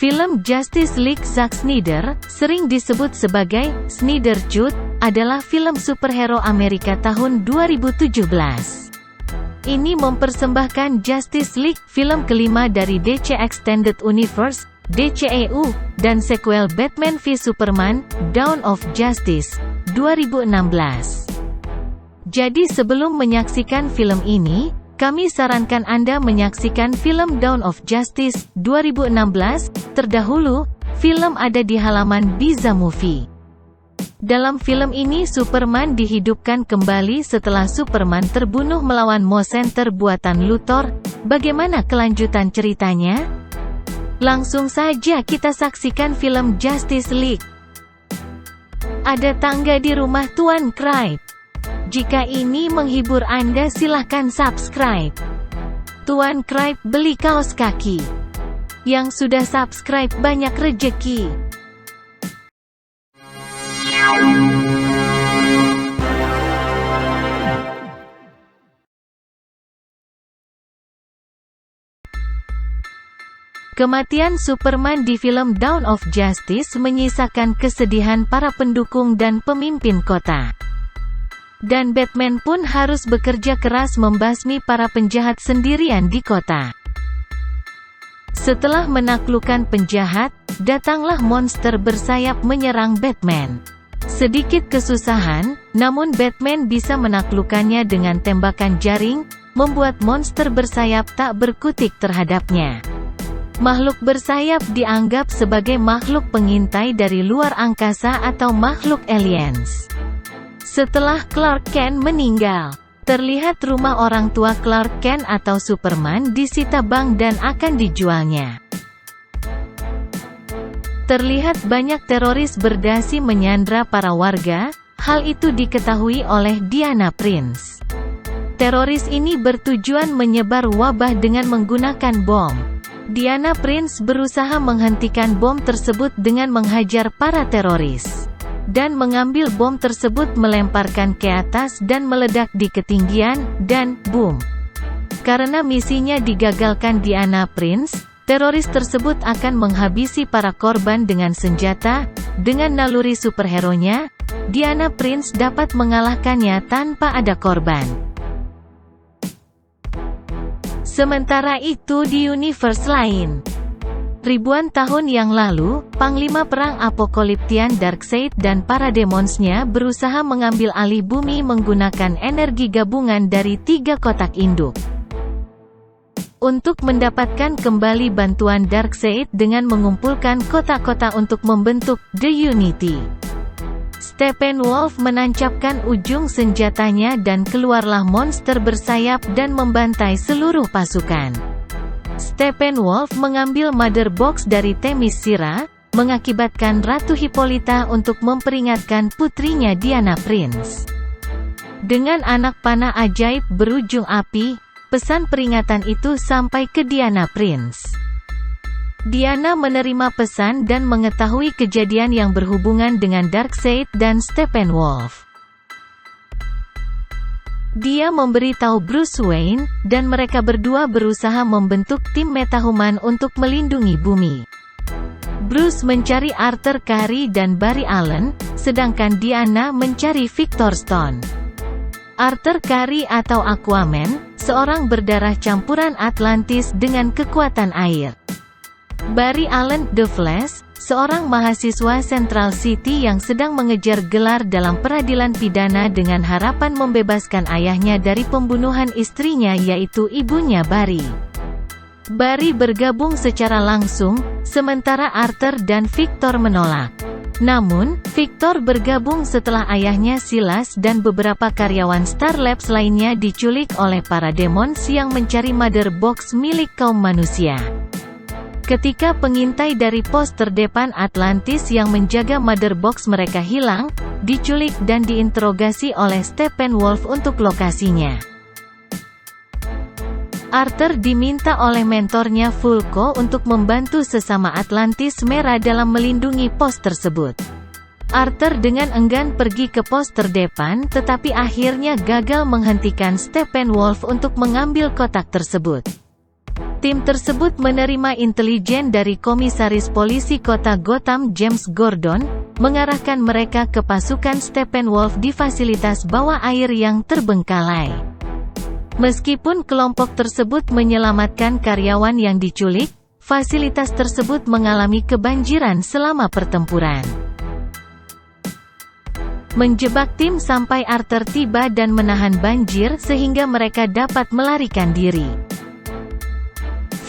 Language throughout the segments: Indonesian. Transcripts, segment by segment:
Film Justice League Zack Snyder, sering disebut sebagai Snyder Cut, adalah film superhero Amerika tahun 2017. Ini mempersembahkan Justice League, film kelima dari DC Extended Universe, DCEU, dan sequel Batman v Superman, Dawn of Justice, 2016. Jadi sebelum menyaksikan film ini, kami sarankan Anda menyaksikan film Dawn of Justice 2016 terdahulu. Film ada di halaman Biza Movie. Dalam film ini Superman dihidupkan kembali setelah Superman terbunuh melawan Mo Center buatan Luthor. Bagaimana kelanjutan ceritanya? Langsung saja kita saksikan film Justice League. Ada tangga di rumah Tuan Cripe. Jika ini menghibur Anda silahkan subscribe. Tuan Cripe beli kaos kaki. Yang sudah subscribe banyak rejeki. Kematian Superman di film Dawn of Justice menyisakan kesedihan para pendukung dan pemimpin kota. Dan Batman pun harus bekerja keras membasmi para penjahat sendirian di kota. Setelah menaklukkan penjahat, datanglah monster bersayap menyerang Batman. Sedikit kesusahan, namun Batman bisa menaklukkannya dengan tembakan jaring, membuat monster bersayap tak berkutik terhadapnya. Makhluk bersayap dianggap sebagai makhluk pengintai dari luar angkasa atau makhluk aliens. Setelah Clark Kent meninggal, terlihat rumah orang tua Clark Kent atau Superman disita bank dan akan dijualnya. Terlihat banyak teroris berdasi menyandra para warga, hal itu diketahui oleh Diana Prince. Teroris ini bertujuan menyebar wabah dengan menggunakan bom. Diana Prince berusaha menghentikan bom tersebut dengan menghajar para teroris dan mengambil bom tersebut melemparkan ke atas dan meledak di ketinggian, dan, boom. Karena misinya digagalkan Diana Prince, teroris tersebut akan menghabisi para korban dengan senjata, dengan naluri superhero-nya, Diana Prince dapat mengalahkannya tanpa ada korban. Sementara itu di universe lain, Ribuan tahun yang lalu, Panglima Perang Apokoliptian Darkseid dan para demonsnya berusaha mengambil alih bumi menggunakan energi gabungan dari tiga kotak induk. Untuk mendapatkan kembali bantuan Darkseid dengan mengumpulkan kotak-kotak untuk membentuk The Unity. Steppenwolf menancapkan ujung senjatanya dan keluarlah monster bersayap dan membantai seluruh pasukan. Steppenwolf mengambil mother box dari Themyscira, mengakibatkan Ratu Hippolyta untuk memperingatkan putrinya Diana Prince. Dengan anak panah ajaib berujung api, pesan peringatan itu sampai ke Diana Prince. Diana menerima pesan dan mengetahui kejadian yang berhubungan dengan Darkseid dan Steppenwolf. Dia memberitahu Bruce Wayne, dan mereka berdua berusaha membentuk tim metahuman untuk melindungi bumi. Bruce mencari Arthur Curry dan Barry Allen, sedangkan Diana mencari Victor Stone. Arthur Curry atau Aquaman, seorang berdarah campuran Atlantis dengan kekuatan air. Barry Allen, The Flash, seorang mahasiswa Central City yang sedang mengejar gelar dalam peradilan pidana dengan harapan membebaskan ayahnya dari pembunuhan istrinya yaitu ibunya Barry. Barry bergabung secara langsung, sementara Arthur dan Victor menolak. Namun, Victor bergabung setelah ayahnya Silas dan beberapa karyawan Star Labs lainnya diculik oleh para demons yang mencari mother box milik kaum manusia. Ketika pengintai dari pos terdepan Atlantis yang menjaga mother box mereka hilang, diculik dan diinterogasi oleh Steppenwolf untuk lokasinya. Arthur diminta oleh mentornya Fulco untuk membantu sesama Atlantis merah dalam melindungi pos tersebut. Arthur dengan enggan pergi ke pos terdepan tetapi akhirnya gagal menghentikan Steppenwolf untuk mengambil kotak tersebut. Tim tersebut menerima intelijen dari Komisaris Polisi Kota Gotham James Gordon, mengarahkan mereka ke pasukan Steppenwolf di fasilitas bawah air yang terbengkalai. Meskipun kelompok tersebut menyelamatkan karyawan yang diculik, fasilitas tersebut mengalami kebanjiran selama pertempuran. Menjebak tim sampai Arthur tiba dan menahan banjir sehingga mereka dapat melarikan diri.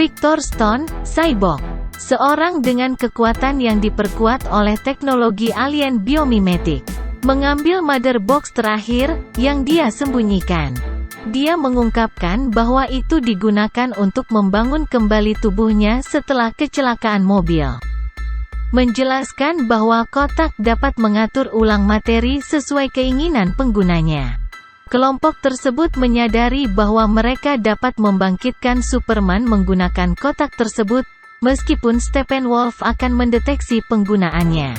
Victor Stone, Cyborg Seorang dengan kekuatan yang diperkuat oleh teknologi alien biomimetik, mengambil mother box terakhir, yang dia sembunyikan. Dia mengungkapkan bahwa itu digunakan untuk membangun kembali tubuhnya setelah kecelakaan mobil. Menjelaskan bahwa kotak dapat mengatur ulang materi sesuai keinginan penggunanya. Kelompok tersebut menyadari bahwa mereka dapat membangkitkan Superman menggunakan kotak tersebut, meskipun Steppenwolf akan mendeteksi penggunaannya.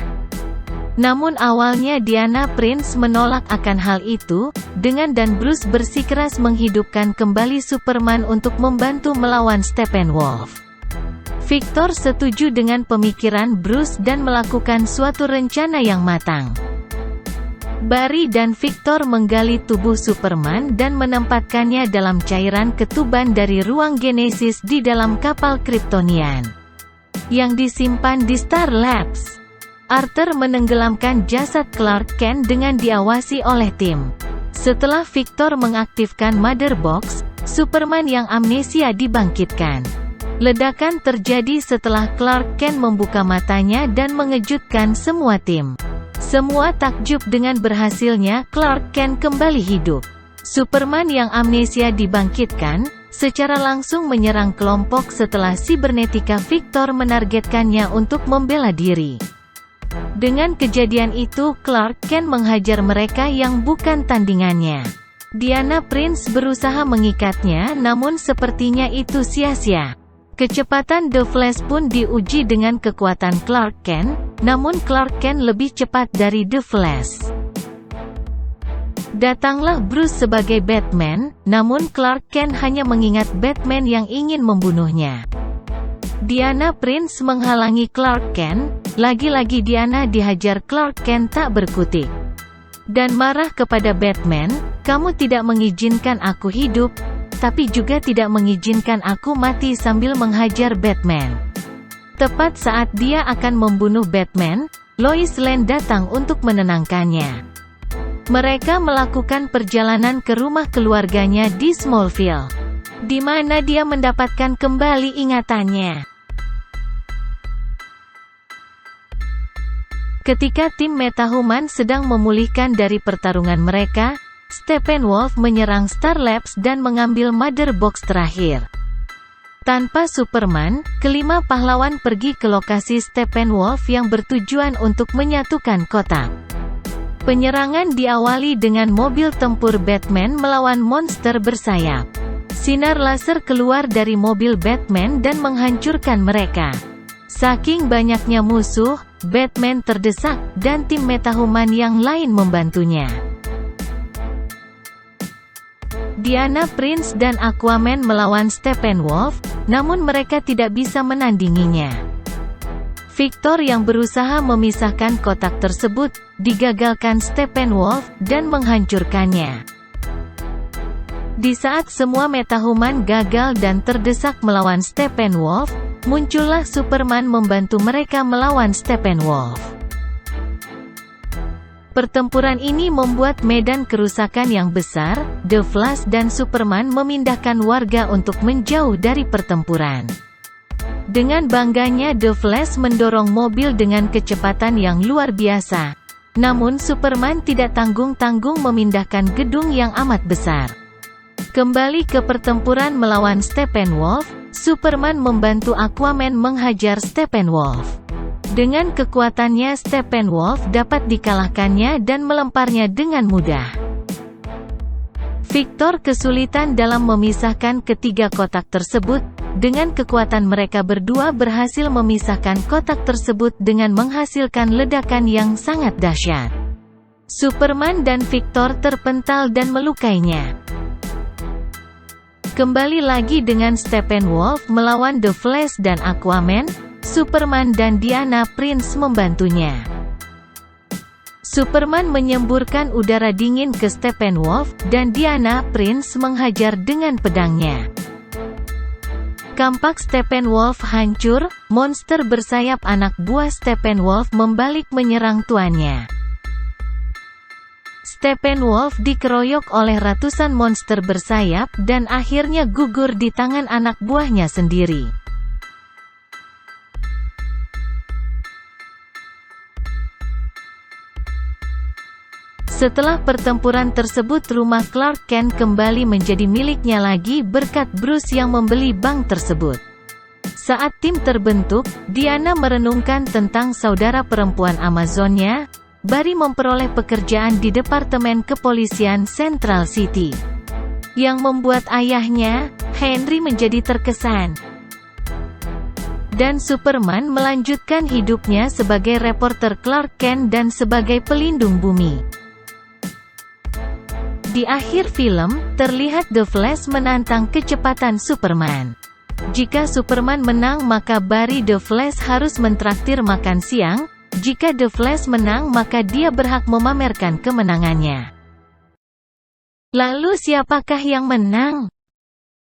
Namun awalnya Diana Prince menolak akan hal itu, dengan dan Bruce bersikeras menghidupkan kembali Superman untuk membantu melawan Steppenwolf. Victor setuju dengan pemikiran Bruce dan melakukan suatu rencana yang matang. Barry dan Victor menggali tubuh Superman dan menempatkannya dalam cairan ketuban dari ruang Genesis di dalam kapal Kryptonian. Yang disimpan di Star Labs. Arthur menenggelamkan jasad Clark Kent dengan diawasi oleh tim. Setelah Victor mengaktifkan Mother Box, Superman yang amnesia dibangkitkan. Ledakan terjadi setelah Clark Kent membuka matanya dan mengejutkan semua tim. Semua takjub dengan berhasilnya Clark Kent kembali hidup. Superman yang amnesia dibangkitkan, secara langsung menyerang kelompok setelah sibernetika Victor menargetkannya untuk membela diri. Dengan kejadian itu Clark Kent menghajar mereka yang bukan tandingannya. Diana Prince berusaha mengikatnya namun sepertinya itu sia-sia. Kecepatan The Flash pun diuji dengan kekuatan Clark Kent, namun Clark Kent lebih cepat dari The Flash. Datanglah Bruce sebagai Batman, namun Clark Kent hanya mengingat Batman yang ingin membunuhnya. Diana Prince menghalangi Clark Kent, lagi-lagi Diana dihajar Clark Kent tak berkutik. Dan marah kepada Batman, kamu tidak mengizinkan aku hidup, tapi juga tidak mengizinkan aku mati sambil menghajar Batman. Tepat saat dia akan membunuh Batman, Lois Lane datang untuk menenangkannya. Mereka melakukan perjalanan ke rumah keluarganya di Smallville, di mana dia mendapatkan kembali ingatannya. Ketika tim Metahuman sedang memulihkan dari pertarungan mereka, Steppenwolf menyerang Star Labs dan mengambil Mother Box terakhir. Tanpa Superman, kelima pahlawan pergi ke lokasi Steppenwolf yang bertujuan untuk menyatukan kota. Penyerangan diawali dengan mobil tempur Batman melawan monster bersayap. Sinar laser keluar dari mobil Batman dan menghancurkan mereka. Saking banyaknya musuh, Batman terdesak, dan tim metahuman yang lain membantunya. Diana Prince dan Aquaman melawan Steppenwolf, namun mereka tidak bisa menandinginya. Victor yang berusaha memisahkan kotak tersebut, digagalkan Steppenwolf, dan menghancurkannya. Di saat semua metahuman gagal dan terdesak melawan Steppenwolf, muncullah Superman membantu mereka melawan Steppenwolf. Pertempuran ini membuat medan kerusakan yang besar, The Flash dan Superman memindahkan warga untuk menjauh dari pertempuran. Dengan bangganya The Flash mendorong mobil dengan kecepatan yang luar biasa. Namun Superman tidak tanggung-tanggung memindahkan gedung yang amat besar. Kembali ke pertempuran melawan Steppenwolf, Superman membantu Aquaman menghajar Steppenwolf. Dengan kekuatannya Steppenwolf dapat dikalahkannya dan melemparnya dengan mudah. Victor kesulitan dalam memisahkan ketiga kotak tersebut, dengan kekuatan mereka berdua berhasil memisahkan kotak tersebut dengan menghasilkan ledakan yang sangat dahsyat. Superman dan Victor terpental dan melukainya. Kembali lagi dengan Steppenwolf melawan The Flash dan Aquaman, Superman dan Diana Prince membantunya. Superman menyemburkan udara dingin ke Steppenwolf, dan Diana Prince menghajar dengan pedangnya. Kampak Steppenwolf hancur, monster bersayap anak buah Steppenwolf membalik menyerang tuannya. Steppenwolf dikeroyok oleh ratusan monster bersayap, dan akhirnya gugur di tangan anak buahnya sendiri. Setelah pertempuran tersebut rumah Clark Kent kembali menjadi miliknya lagi berkat Bruce yang membeli bank tersebut. Saat tim terbentuk, Diana merenungkan tentang saudara perempuan Amazonnya, Barry memperoleh pekerjaan di Departemen Kepolisian Central City. Yang membuat ayahnya, Henry menjadi terkesan. Dan Superman melanjutkan hidupnya sebagai reporter Clark Kent dan sebagai pelindung bumi. Di akhir film, terlihat The Flash menantang kecepatan Superman. Jika Superman menang maka Barry The Flash harus mentraktir makan siang, jika The Flash menang maka dia berhak memamerkan kemenangannya. Lalu siapakah yang menang?